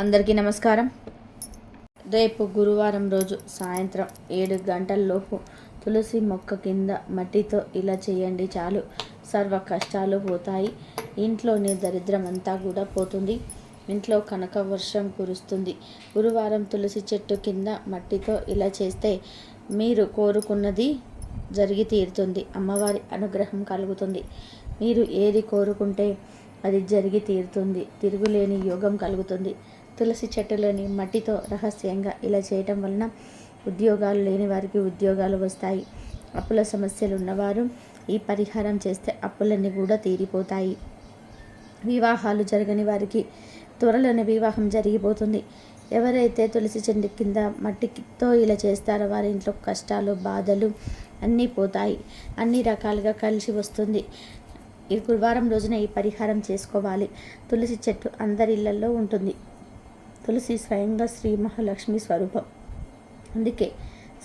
అందరికీ నమస్కారం. రేపు గురువారం రోజు సాయంత్రం ఏడు గంటల్లోపు తులసి మొక్క కింద మట్టితో ఇలా చేయండి చాలు. సర్వ కష్టాలు పోతాయి. ఇంట్లోని దరిద్రం అంతా కూడా పోతుంది. ఇంట్లో కనక వర్షం కురుస్తుంది. గురువారం తులసి చెట్టు కింద మట్టితో ఇలా చేస్తే మీరు కోరుకున్నది జరిగి తీరుతుంది. అమ్మవారి అనుగ్రహం కలుగుతుంది. మీరు ఏది కోరుకుంటే అది జరిగి తీరుతుంది. తిరుగులేని యోగం కలుగుతుంది. తులసి చెట్టులోని మట్టితో రహస్యంగా ఇలా చేయటం వలన ఉద్యోగాలు లేని వారికి ఉద్యోగాలు వస్తాయి. అప్పుల సమస్యలు ఉన్నవారు ఈ పరిహారం చేస్తే అప్పులన్నీ కూడా తీరిపోతాయి. వివాహాలు జరగని వారికి త్వరలోనే వివాహం జరిగిపోతుంది. ఎవరైతే తులసి చెట్టు కింద మట్టితో ఇలా చేస్తారో వారి ఇంట్లో కష్టాలు బాధలు అన్నీ పోతాయి. అన్ని రకాలుగా కలిసి వస్తుంది. ఈ గురువారం రోజున ఈ పరిహారం చేసుకోవాలి. తులసి చెట్టు అందరి ఇళ్ళలో ఉంటుంది. తులసి స్వయంగా శ్రీ మహాలక్ష్మి స్వరూపం. అందుకే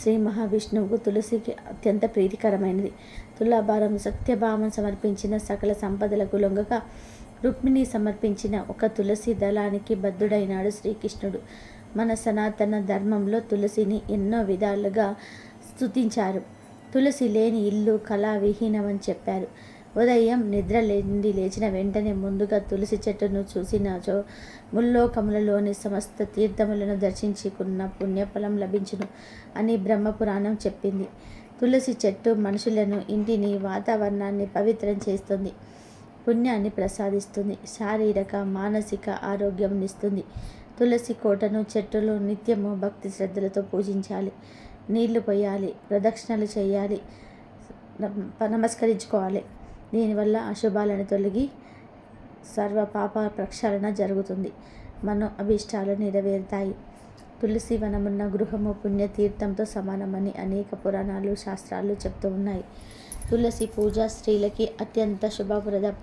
శ్రీ మహావిష్ణువుకు తులసికి అత్యంత ప్రీతికరమైనది. తులాభారం సత్యభావం సమర్పించిన సకల సంపదలకు లొంగగా రుక్మిణి సమర్పించిన ఒక తులసి దళానికి బద్ధుడైనాడు శ్రీకృష్ణుడు. మన సనాతన ధర్మంలో తులసిని ఎన్నో విధాలుగా స్తుతించారు. తులసి లేని ఇల్లు కళా విహీనమని చెప్పారు. ఉదయం నిద్ర లేండి లేచిన వెంటనే ముందుగా తులసి చెట్టును చూసినాచో ముల్లోకములలోని సమస్త తీర్థములను దర్శించుకున్న పుణ్యఫలం లభించును అని బ్రహ్మపురాణం చెప్పింది. తులసి చెట్టు మనుషులను ఇంటిని వాతావరణాన్ని పవిత్రం చేస్తుంది పుణ్యాన్ని ప్రసాదిస్తుంది శారీరక మానసిక ఆరోగ్యంనిస్తుంది తులసి కోటను చెట్టులో నిత్యము భక్తి శ్రద్ధలతో పూజించాలి నీళ్ళు పోయాలి ప్రదక్షిణలు చేయాలి నమస్కరించుకోవాలి. దీనివల్ల అశుభాలను తొలగి సర్వ పాప ప్రక్షాళన జరుగుతుంది. మన అభిష్టాలు నెరవేరుతాయి. తులసి వనమున్న గృహము పుణ్యతీర్థంతో సమానమని అనేక పురాణాలు శాస్త్రాలు చెప్తూ ఉన్నాయి. తులసి పూజ స్త్రీలకి అత్యంత శుభప్రదం.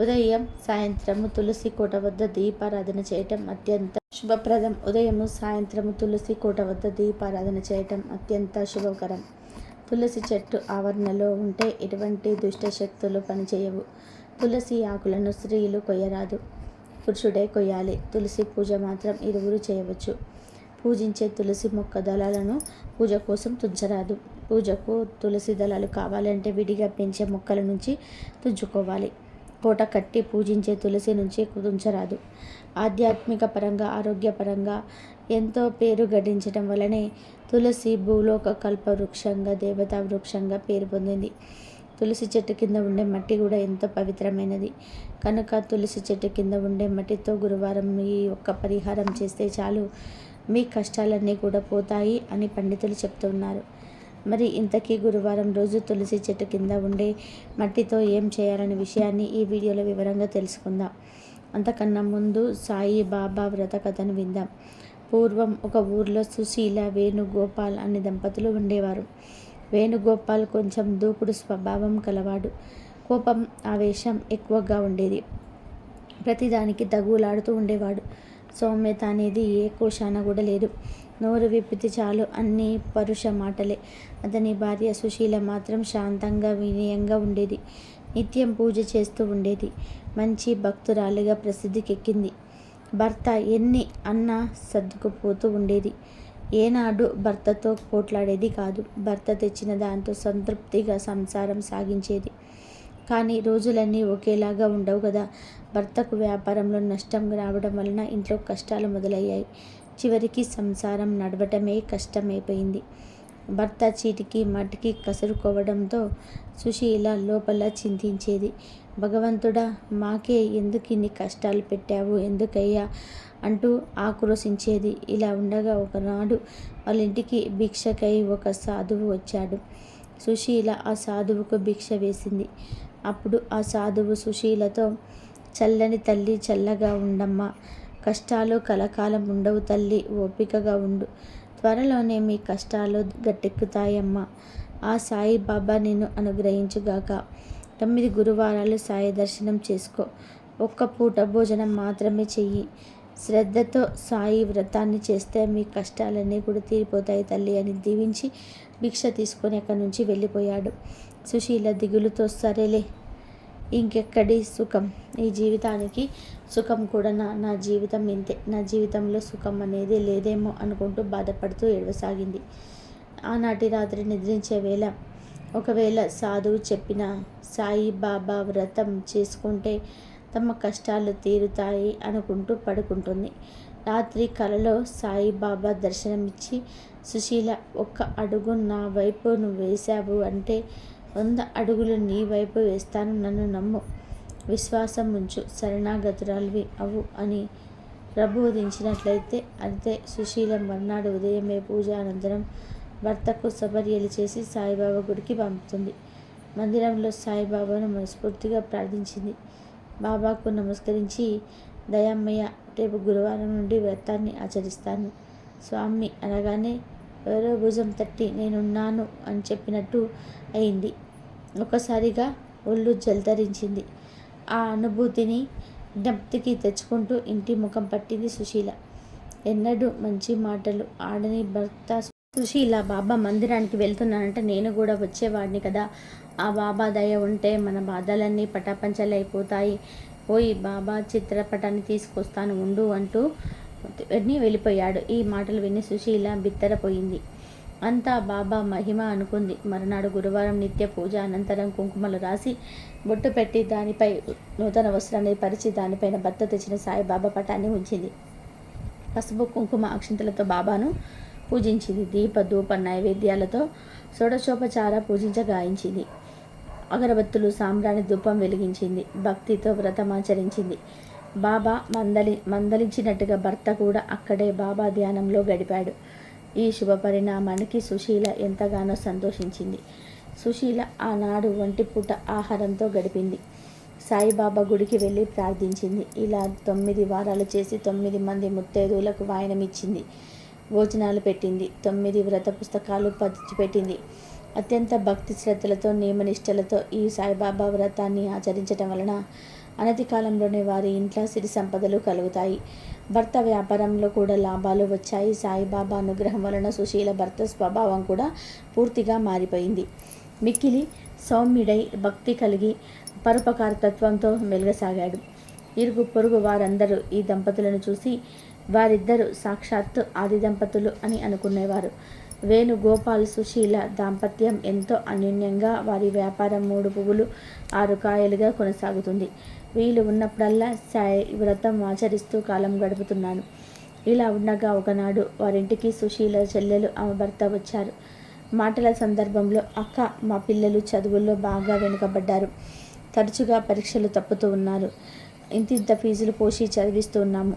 ఉదయం సాయంత్రము తులసి కోట వద్ద దీపారాధన చేయటం అత్యంత శుభప్రదం. ఉదయము సాయంత్రము తులసి కోట వద్ద దీపారాధన చేయటం అత్యంత శుభకరం. తులసి చెట్టు ఆవరణలో ఉంటే ఎటువంటి దుష్ట శక్తులు పనిచేయవు. తులసి ఆకులను స్త్రీలు కొయ్యరాదు. పురుషుడే కొయ్యాలి. తులసి పూజ మాత్రం ఇరువురు చేయవచ్చు. పూజించే తులసి మొక్క దళాలను పూజ కోసం తుంచరాదు. పూజకు తులసి దళాలు కావాలంటే విడిగా పెంచే మొక్కల నుంచి తుంచుకోవాలి. పూట కట్టి పూజించే తులసి నుంచి కుదించరాదు. ఆధ్యాత్మిక పరంగా ఆరోగ్యపరంగా ఎంతో పేరు గడించడం వలనే తులసి భూలోక కల్ప వృక్షంగా దేవతా వృక్షంగా పేరు పొందింది. తులసి చెట్టు కింద ఉండే మట్టి కూడా ఎంతో పవిత్రమైనది. కనుక తులసి చెట్టు కింద ఉండే మట్టితో గురువారం ఈ ఒక్క పరిహారం చేస్తే చాలు. మీ కష్టాలన్నీ కూడా పోతాయి అని పండితులు చెప్తున్నారు. మరి ఇంతకీ గురువారం రోజు తులసి చెట్టు కింద ఉండే మట్టితో ఏం చేయాలనే విషయాన్ని ఈ వీడియోలో వివరంగా తెలుసుకుందాం. అంతకన్నా ముందు సాయి బాబా వ్రత కథను విందాం. పూర్వం ఒక ఊర్లో సుశీల వేణుగోపాల్ అనే దంపతులు ఉండేవారు. వేణుగోపాల్ కొంచెం దూకుడు స్వభావం కలవాడు. కోపం ఆవేశం ఎక్కువగా ఉండేది. ప్రతిదానికి తగులాడుతూ ఉండేవాడు. సౌమ్యత అనేది ఏ కోశాన కూడా లేదు. నోరు విప్పితే చాలు అన్ని పరుష మాటలే. అతని భార్య సుశీల మాత్రం శాంతంగా వినయంగా ఉండేది. నిత్యం పూజ చేస్తూ ఉండేది. మంచి భక్తురాలిగా ప్రసిద్ధికెక్కింది. భర్త ఎన్ని అన్నా సర్దుకుపోతూ ఉండేది. ఏనాడు భర్తతో పోట్లాడేది కాదు. భర్త తెచ్చిన దాంతో సంతృప్తిగా సంసారం సాగించేది. కానీ రోజులన్నీ ఒకేలాగా ఉండవు కదా. భర్తకు వ్యాపారంలో నష్టం రావడం వలన ఇంట్లో కష్టాలు మొదలయ్యాయి. చివరికి సంసారం నడవటమే కష్టమైపోయింది. భర్త చీటికి మట్టికి కసురుకోవడంతో సుశీల లోపల చింతించేది. భగవంతుడా మాకే ఎందుకు ఇన్ని కష్టాలు పెట్టావు? ఎందుకయ్యా? అంటూ ఆక్రోశించేది. ఇలా ఉండగా ఒకనాడు వాళ్ళ ఇంటికి భిక్షకై ఒక సాధువు వచ్చాడు. సుశీల ఆ సాధువుకు భిక్ష వేసింది. అప్పుడు ఆ సాధువు సుశీలతో చల్లని తల్లి చల్లగా ఉండమ్మా. కష్టాలు కలకాలం ఉండవు తల్లి ఓపికగా ఉండు. త్వరలోనే మీ కష్టాలు గట్టెక్కుతాయమ్మా. ఆ సాయి బాబా నిన్ను అనుగ్రహించుగాక. తొమ్మిది గురువారాలు సాయి దర్శనం చేసుకో. ఒక్క పూట భోజనం మాత్రమే చెయ్యి. శ్రద్ధతో సాయి వ్రతాన్ని చేస్తే మీ కష్టాలన్నీ కూడా తీరిపోతాయి తల్లి అని దీవించి భిక్ష తీసుకొని అక్కడి నుంచి వెళ్ళిపోయాడు. సుశీల దిగులుతో సరేలే ఇంకెక్కడి సుఖం? ఈ జీవితానికి సుఖం కూడా నా నా జీవితం ఇంతే. నా జీవితంలో సుఖం అనేది లేదేమో అనుకుంటూ బాధపడుతూ ఏడవసాగింది. ఆనాటి రాత్రి నిద్రించే వేళ ఒకవేళ సాధువు చెప్పిన సాయిబాబా వ్రతం చేసుకుంటే తమ కష్టాలు తీరుతాయి అనుకుంటూ పడుకుంటుంది. రాత్రి కలలో సాయిబాబా దర్శనమిచ్చి సుశీల ఒక్క అడుగు నా వైపు నువ్వు వేశావు అంటే వంద అడుగులు నీ వైపు వేస్తాను నన్ను నమ్ము. విశ్వాసం ఉంచు శరణాగతురాలివి అవు అని ప్రబోధించినట్లయితే అంతే. సుశీల మర్నాడు ఉదయమే పూజ అనంతరం భర్తకు సబర్యలు చేసి సాయిబాబా గుడికి పంపుతుంది. మందిరంలో సాయిబాబాను మనస్ఫూర్తిగా ప్రార్థించింది. బాబాకు నమస్కరించి దయామయ్య రేపు గురువారం నుండి వ్రతాన్ని ఆచరిస్తాను. స్వామి అనగానే ఎవరో భుజం తట్టి నేనున్నాను అని చెప్పినట్టు అయింది. ఒకసారిగా ఒళ్ళు జల్దరించింది. ఆ అనుభూతిని జ్ఞప్తికి తెచ్చుకుంటూ ఇంటి ముఖం పట్టింది సుశీల. ఎన్నడూ మంచి మాటలు ఆడని భర్త సుశీల బాబా మందిరానికి వెళ్తున్నానంటే. నేను కూడా వచ్చేవాడిని కదా. ఆ బాబా దయ ఉంటే మన బాధలన్నీ పటాపంచలైపోతాయి. పోయి బాబా చిత్రపటాన్ని తీసుకొస్తాను ఉండు అంటూ విని వెళ్ళిపోయాడు. ఈ మాటలు విని సుశీల బిత్తరపోయింది. అంతా బాబా మహిమ అనుకుంది. మరునాడు గురువారం నిత్య పూజ అనంతరం కుంకుమలు రాసి బొట్టు పెట్టి దానిపై నూతన వస్త్రాన్ని పరిచి దానిపైన భర్త తెచ్చిన సాయిబాబా పటాన్ని ఉంచింది. పసుపు కుంకుమ అక్షింతలతో బాబాను పూజించింది. దీప ధూప నైవేద్యాలతో షోడశోపచార పూజించ గాయించింది అగరబత్తులు సాంబ్రాణి ధూపం వెలిగించింది. భక్తితో వ్రతమాచరించింది బాబా మందలి మందలించినట్టుగా భర్త కూడా అక్కడే బాబా ధ్యానంలో గడిపాడు. ఈ శుభ పరిణామానికి సుశీల ఎంతగానో సంతోషించింది. సుశీల ఆనాడు ఒంటిపూట ఆహారంతో గడిపింది. సాయిబాబా గుడికి వెళ్ళి ప్రార్థించింది. ఇలా తొమ్మిది వారాలు చేసి తొమ్మిది మంది ముత్తైదువులకు వాయనమిచ్చింది. భోజనాలు పెట్టింది. తొమ్మిది వ్రత పుస్తకాలు పెట్టింది అత్యంత భక్తి శ్రద్ధలతో నియమనిష్టలతో ఈ సాయిబాబా వ్రతాన్ని ఆచరించడం వలన అనతి కాలంలోనే వారి ఇంట్లో సిరి సంపదలు కలుగుతాయి. భర్త వ్యాపారంలో కూడా లాభాలు వచ్చాయి. సాయిబాబా అనుగ్రహం వలన సుశీల భర్త స్వభావం కూడా పూర్తిగా మారిపోయింది. మిక్కిలి సౌమ్యుడై భక్తి కలిగి పరోపకారతత్వంతో మెలగసాగాడు. ఇరుగు పొరుగు వారందరూ ఈ దంపతులను చూసి వారిద్దరూ సాక్షాత్తు ఆది దంపతులు అని అనుకునేవారు. వేణుగోపాల్ సుశీల దాంపత్యం ఎంతో అన్యోన్యంగా వారి వ్యాపారం మూడు పువ్వులు ఆరు కాయలుగా కొనసాగుతుంది. వీలు ఉన్నప్పుడల్లా సాయి వ్రతం ఆచరిస్తూ కాలం గడుపుతున్నాను ఇలా ఉండగా ఒకనాడు వారింటికి సుశీల చెల్లెలు ఆమె భర్త వచ్చారు. మాటల సందర్భంలో అక్క మా పిల్లలు చదువుల్లో బాగా వెనుకబడ్డారు. తరచుగా పరీక్షలు తప్పుతూ ఉన్నారు. ఇంతింత ఫీజులు పోసి చదివిస్తూ ఉన్నాము.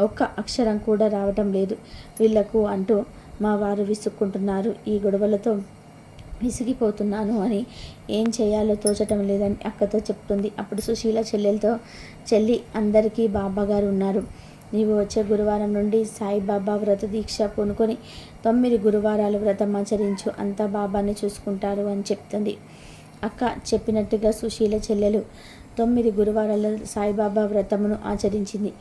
ఒక్క అక్షరం కూడా రావటం లేదు. వీళ్ళకు అంటూ మా వారు విసుక్కుంటున్నారు. ఈ గొడవలతో విసిగిపోతున్నాను అని ఏం చేయాలో తోచటం లేదని అక్కతో చెప్తుంది. అప్పుడు సుశీల చెల్లెలతో చెల్లి అందరికీ బాబాగారు ఉన్నారు. నీవు వచ్చే గురువారం నుండి సాయిబాబా వ్రత దీక్ష పూనుకొని తొమ్మిది గురువారాలు వ్రతం ఆచరించు. అంతా బాబాని చూసుకుంటారు అని చెప్తుంది. అక్క చెప్పినట్టుగా సుశీల చెల్లెలు తొమ్మిది గురువారాల సాయిబాబా వ్రతమును ఆచరించింది.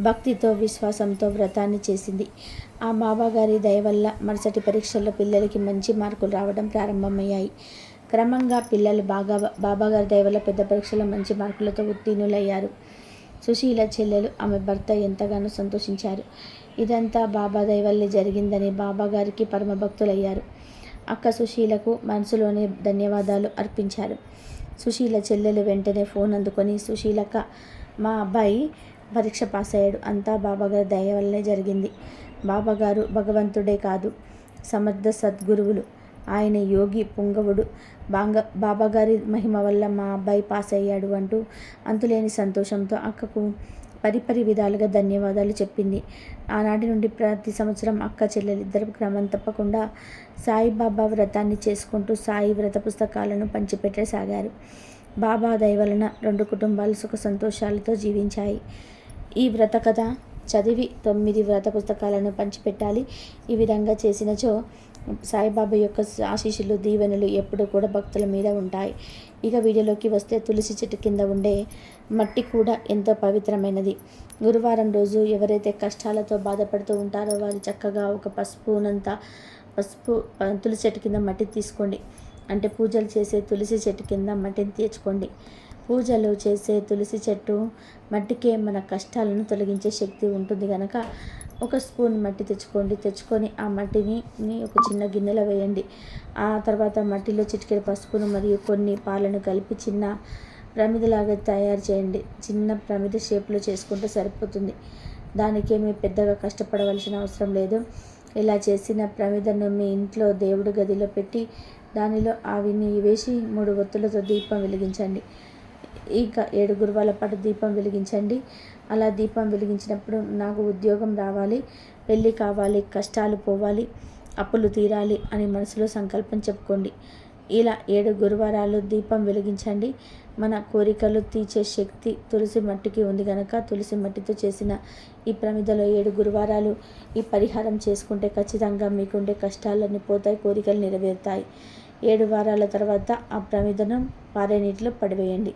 భక్తితో విశ్వాసంతో వ్రతాన్ని చేసింది. ఆ బాబాగారి దయ వల్ల మరుసటి పరీక్షల్లో పిల్లలకి మంచి మార్కులు రావడం ప్రారంభమయ్యాయి. క్రమంగా పిల్లలు బాగా బాబాగారి దయ వల్ల పెద్ద పరీక్షలో మంచి మార్కులతో ఉత్తీర్ణులయ్యారు. సుశీల చెల్లెలు ఆమె భర్త ఎంతగానో సంతోషించారు. ఇదంతా బాబా దయవల్లే జరిగిందని బాబాగారికి పరమభక్తులయ్యారు. అక్క సుశీలకు మనసులోనే ధన్యవాదాలు అర్పించారు. సుశీల చెల్లెలు వెంటనే ఫోన్ అందుకొని సుశీలక్క మా అబ్బాయి పరీక్ష పాస్ అయ్యాడు. అంతా బాబాగారి దయ వల్లే జరిగింది. బాబాగారు భగవంతుడే కాదు సమర్థ సద్గురువులు. ఆయన యోగి పుంగవుడు. బాంగ బాబాగారి మహిమ వల్ల మా అబ్బాయి పాస్ అయ్యాడు అంటూ అంతులేని సంతోషంతో అక్కకు పరిపరి విధాలుగా ధన్యవాదాలు చెప్పింది. ఆనాటి నుండి ప్రతి సంవత్సరం అక్క చెల్లెలిద్దరు క్రమం తప్పకుండా సాయిబాబా వ్రతాన్ని చేసుకుంటూ సాయి వ్రత పుస్తకాలను పంచిపెట్టసాగారు. బాబా దయవలన రెండు కుటుంబాలు సుఖ సంతోషాలతో జీవించాయి. ఈ వ్రత కథ చదివి తొమ్మిది వ్రత పుస్తకాలను పంచిపెట్టాలి. ఈ విధంగా చేసినచో సాయిబాబా యొక్క ఆశీస్సులు దీవెనలు ఎప్పుడూ కూడా భక్తుల మీద ఉంటాయి. ఇక వీడియోలోకి వస్తే తులసి చెట్టు కింద ఉండే మట్టి కూడా ఎంతో పవిత్రమైనది. గురువారం రోజు ఎవరైతే కష్టాలతో బాధపడుతూ ఉంటారో వారు చక్కగా ఒక పసుపునంత పసుపు తులసి చెట్టు కింద మట్టి తీసుకోండి. అంటే పూజలు చేసే తులసి చెట్టు కింద మట్టిని తీర్చుకోండి. పూజలు చేసే తులసి చెట్టు మట్టికే మన కష్టాలను తొలగించే శక్తి ఉంటుంది కనుక ఒక స్పూన్ మట్టి తెచ్చుకోండి. తెచ్చుకొని ఆ మట్టిని ఒక చిన్న గిన్నెలో వేయండి. ఆ తర్వాత మట్టిలో చిటికెడు పసుపును మరియు కొన్ని పాలను కలిపి చిన్న ప్రమిదలాగా తయారు చేయండి. చిన్న ప్రమిద షేప్లో చేసుకుంటే సరిపోతుంది. దానికేమీ పెద్దగా కష్టపడవలసిన అవసరం లేదు. ఇలా చేసిన ప్రమిదను మీ ఇంట్లో దేవుడి గదిలో పెట్టి దానిలో ఆవిని వేసి మూడు ఒత్తులతో దీపం వెలిగించండి. ఇంకా ఏడు గురువాల పాటు దీపం వెలిగించండి. అలా దీపం వెలిగించినప్పుడు నాకు ఉద్యోగం రావాలి పెళ్ళి కావాలి కష్టాలు పోవాలి అప్పులు తీరాలి అని మనసులో సంకల్పం చెప్పుకోండి. ఇలా ఏడు గురువారాలు దీపం వెలిగించండి. మన కోరికలు తీర్చే శక్తి తులసి మట్టికి ఉంది కనుక తులసి మట్టితో చేసిన ఈ ప్రమిదలో ఏడు గురువారాలు ఈ పరిహారం చేసుకుంటే ఖచ్చితంగా మీకుండే కష్టాలన్నీ పోతాయి కోరికలు నెరవేరుతాయి. ఏడు వారాల తర్వాత ఆ ప్రమిదను పారే నీటిలో పడివేయండి.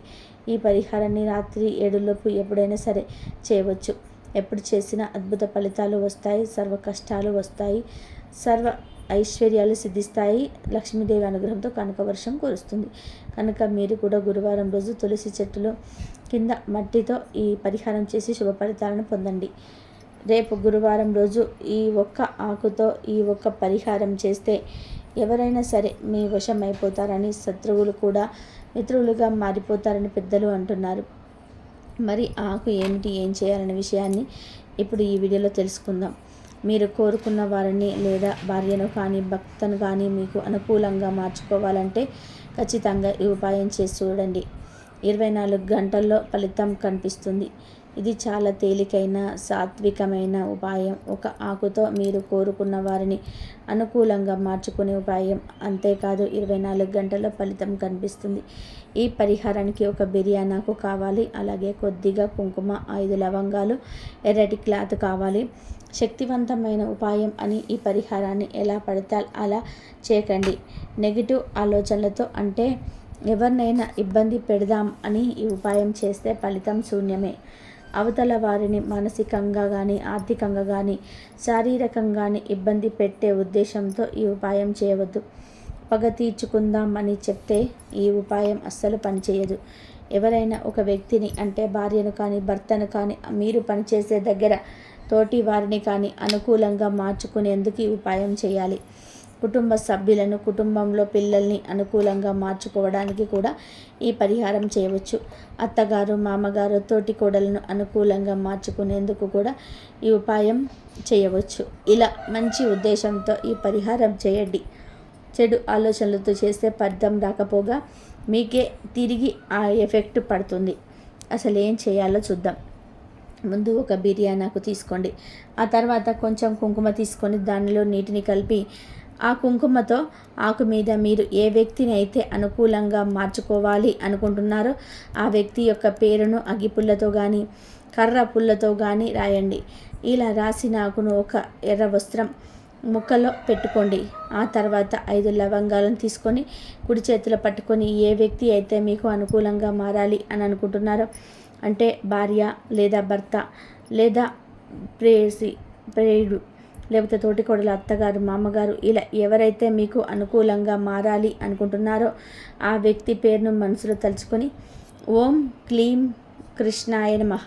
ఈ పరిహారాన్ని రాత్రి ఏడులోపు ఎప్పుడైనా సరే చేయవచ్చు. ఎప్పుడు చేసినా అద్భుత ఫలితాలు వస్తాయి సర్వ కష్టాలు వస్తాయి సర్వ ఐశ్వర్యాలు సిద్ధిస్తాయి. లక్ష్మీదేవి అనుగ్రహంతో కనుక వర్షం కురుస్తుంది. కనుక మీరు కూడా గురువారం రోజు తులసి చెట్టులో కింద మట్టితో ఈ పరిహారం చేసి శుభ ఫలితాలను పొందండి. రేపు గురువారం రోజు ఈ ఒక్క ఆకుతో ఈ ఒక్క పరిహారం చేస్తే ఎవరైనా సరే మీ వశం అయిపోతారని శత్రువులు కూడా మిత్రులుగా మారిపోతారని పెద్దలు అంటున్నారు. మరి ఆకు ఏమిటి ఏం చేయాలనే విషయాన్ని ఇప్పుడు ఈ వీడియోలో తెలుసుకుందాం. మీరు కోరుకున్న వారిని లేదా భార్యను కానీ భక్తను కానీ మీకు అనుకూలంగా మార్చుకోవాలంటే ఖచ్చితంగా ఈ ఉపాయం చేసి చూడండి. ఇరవై నాలుగు గంటల్లో ఫలితం కనిపిస్తుంది. ఇది చాలా తేలికైన సాత్వికమైన ఉపాయం. ఒక ఆకుతో మీరు కోరుకున్న వారిని అనుకూలంగా మార్చుకునే ఉపాయం. అంతేకాదు ఇరవై నాలుగు గంటల ఫలితం కనిపిస్తుంది. ఈ పరిహారానికి ఒక బిర్యానాకు కావాలి. అలాగే కొద్దిగా కుంకుమ ఐదు లవంగాలు ఎర్రటి క్లాత్ కావాలి. శక్తివంతమైన ఉపాయం అని ఈ పరిహారాన్ని ఎలా పడితే అలా చేయకండి. నెగిటివ్ ఆలోచనలతో అంటే ఎవరినైనా ఇబ్బంది పెడదాం అని ఈ ఉపాయం చేస్తే ఫలితం శూన్యమే. అవతల వారిని మానసికంగా కానీ ఆర్థికంగా కానీ శారీరకంగా ఇబ్బంది పెట్టే ఉద్దేశంతో ఈ ఉపాయం చేయవద్దు. పగ తీర్చుకుందామని చెప్తే ఈ ఉపాయం అస్సలు పనిచేయదు. ఎవరైనా ఒక వ్యక్తిని అంటే భార్యను కానీ భర్తను కానీ మీరు పనిచేసే దగ్గర తోటి వారిని కానీ అనుకూలంగా మార్చుకునేందుకు ఈ ఉపాయం చేయాలి. కుటుంబ సభ్యులను కుటుంబంలో పిల్లల్ని అనుకూలంగా మార్చుకోవడానికి కూడా ఈ పరిహారం చేయవచ్చు. అత్తగారు మామగారు తోటి కోడలను అనుకూలంగా మార్చుకునేందుకు కూడా ఈ ఉపాయం చేయవచ్చు. ఇలా మంచి ఉద్దేశంతో ఈ పరిహారం చేయండి. చెడు ఆలోచనలతో చేస్తే పర్థం రాకపోగా మీకే తిరిగి ఆ ఎఫెక్ట్ పడుతుంది. అసలు ఏం చేయాలో చూద్దాం. ముందు ఒక బిర్యానాకు తీసుకోండి. ఆ తర్వాత కొంచెం కుంకుమ తీసుకొని దానిలో నీటిని కలిపి ఆ కుంకుమతో ఆకు మీద మీరు ఏ వ్యక్తిని అయితే అనుకూలంగా మార్చుకోవాలి అనుకుంటున్నారో ఆ వ్యక్తి యొక్క పేరును అగిపుల్లతో కానీ కర్ర పుల్లతో కానీ రాయండి. ఇలా రాసిన ఆకును ఒక ఎర్ర వస్త్రం ముక్కలో పెట్టుకోండి. ఆ తర్వాత ఐదు లవంగాలను తీసుకొని కుడి చేతిలో పట్టుకొని ఏ వ్యక్తి అయితే మీకు అనుకూలంగా మారాలి అని అనుకుంటున్నారో అంటే భార్య లేదా భర్త లేదా ప్రేసి ప్రేయుడు లేకపోతే తోటికోడల అత్తగారు మామగారు ఇలా ఎవరైతే మీకు అనుకూలంగా మారాలి అనుకుంటున్నారో ఆ వ్యక్తి పేరును మనసులో తలుచుకొని ఓం క్లీం కృష్ణాయ మహ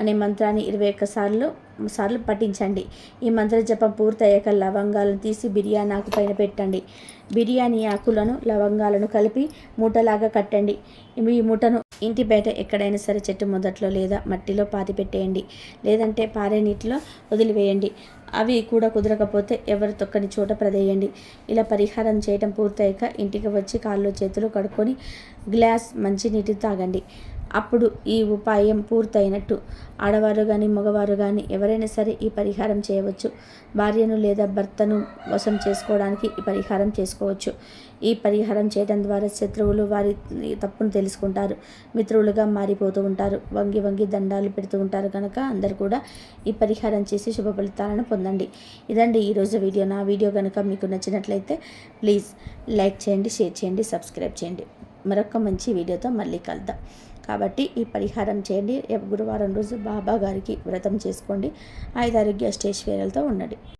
అనే మంత్రాన్ని ఇరవై ఒక్క సార్లు సార్లు పఠించండి. ఈ మంత్ర జపం పూర్తయ్యాక లవంగాలను తీసి బిర్యానీ ఆకు పైన పెట్టండి. బిర్యానీ ఆకులను లవంగాలను కలిపి మూటలాగా కట్టండి. ఈ మూటను ఇంటి బయట ఎక్కడైనా సరే చెట్టు మొదట్లో లేదా మట్టిలో పాతి పెట్టేయండి. లేదంటే పారే నీటిలో వదిలివేయండి. అవి కూడా కుదరకపోతే ఎవరు తొక్కని చోట ప్రదేయండి ఇలా పరిహారం చేయడం పూర్తయ్యాక ఇంటికి వచ్చి కాళ్ళు చేతులు కడుక్కొని గ్లాస్ మంచినీటి తాగండి. అప్పుడు ఈ ఉపాయం పూర్తయినట్టు. ఆడవారు కానీ మగవారు కానీ ఎవరైనా సరే ఈ పరిహారం చేయవచ్చు. భార్యను లేదా భర్తను వశం చేసుకోవడానికి ఈ పరిహారం చేసుకోవచ్చు. ఈ పరిహారం చేయడం ద్వారా శత్రువులు వారి తప్పును తెలుసుకుంటారు. మిత్రులుగా మారిపోతూ ఉంటారు. వంగి వంగి దండాలు పెడుతూ ఉంటారు కనుక అందరు కూడా ఈ పరిహారం చేసి శుభ ఫలితాలను పొందండి. ఇదండి ఈరోజు వీడియో. నా వీడియో కనుక మీకు నచ్చినట్లయితే ప్లీజ్ లైక్ చేయండి షేర్ చేయండి సబ్స్క్రైబ్ చేయండి. మరొక మంచి వీడియోతో మళ్ళీ కలుద్దాం. కాబట్టి ఈ పరిహారం చేయండి. గురువారం రోజు బాబా గారికి వ్రతం చేసుకోండి. ఐదారోగ్య అష్టేశ్వర్యాలతో ఉండండి.